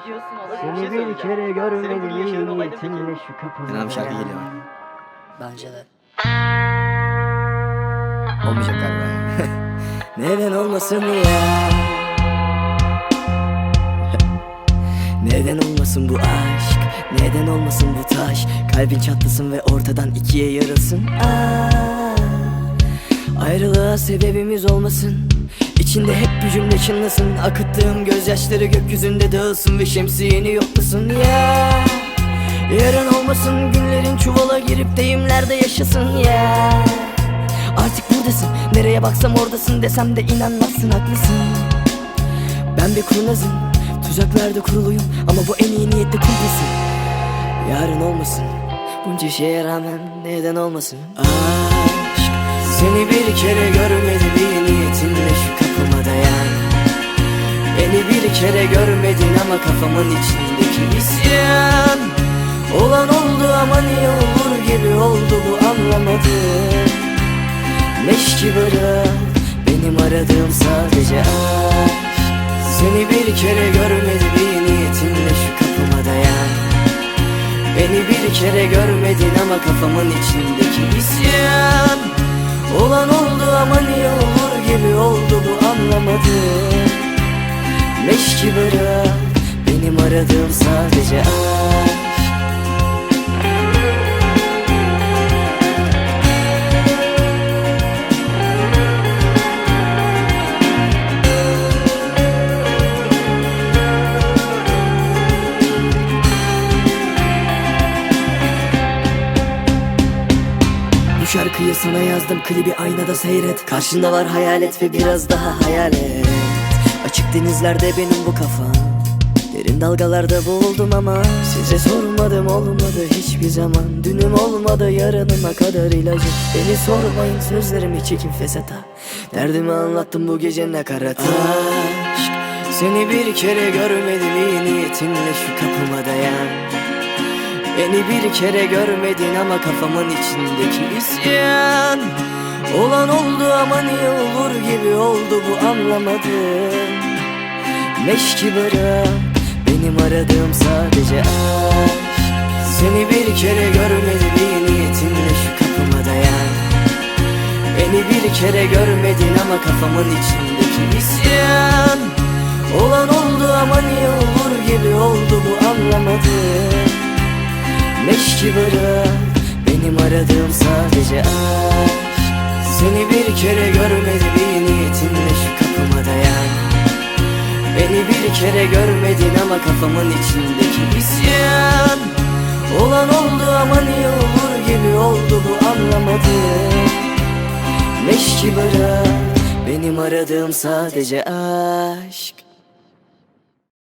Ne diyorsun oğlum? Seni şey bir söyleyeceğim. kere görmedim niyetinle şu kapımda Fena bir şarkı geliyor. Bence de. Olmayacak galiba. Neden olmasın ya Neden olmasın bu aşk Neden olmasın bu taş Kalbin çatlasın ve ortadan ikiye yarılsın Aa, Ayrılığa sebebimiz olmasın İçinde hep bir cümle çınlasın. Akıttığım gözyaşları gökyüzünde dağılsın Ve şemsiyeni yoklasın. Ya Yarın olmasın günlerin çuvala girip deyimlerde yaşasın. Ya Artık buradasın Nereye baksam oradasın desem de inanmazsın haklısın. Ben bir kurnazım Tuzaklarda kuruluyum Ama bu en iyi niyetli kumpesin Yarın olmasın Bunca şeye rağmen neden olmasın? Aşk Seni bir kere görmedim Beni bir kere görmedin ama kafamın içindeki isyan. Olan oldu ama niye olur gibi oldu bu anlamadım. Leş gibi benim aradığım sadece aşk. Seni bir kere görmedim iyi niyetinle şu kapıma dayan. Beni bir kere görmedin ama kafamın içindeki isyan. Olan oldu ama niye olur gibi oldu bu anlamadım Leş gibi benim aradığım sadece aşk şarkıyı sana yazdım klibi aynada seyret. Karşında var hayalet ve biraz daha hayal denizlerde benim bu kafam. Derin dalgalarda boğuldum ama Size sormadım olmadı hiçbir zaman. Dünüm olmadı yarınıma kadar ilacı. Beni sormayın sözlerimi çekin fesata. Derdimi anlattım bu gece nakarat Aşk Seni bir kere görmedim iyi niyetinle şu kapıma dayan. Beni bir kere görmedin ama kafamın içindeki isyan. Olan oldu ama niye olur gibi oldu bu anlamadım Leş gibi benim aradığım sadece aşk. Seni bir kere görmedim iyi niyetinle şu kapıma dayan. Beni bir kere görmedin ama kafamın içindeki isyan. Olan oldu ama niye olur gibi oldu bu anlamadım. Leş gibi benim aradığım sadece aşk. Seni bir kere görmedim bir kere görmedin ama kafamın içindeki isyan. Olan oldu ama niye olur gibi oldu bu anlamadım. Leş gibi benim aradığım sadece aşk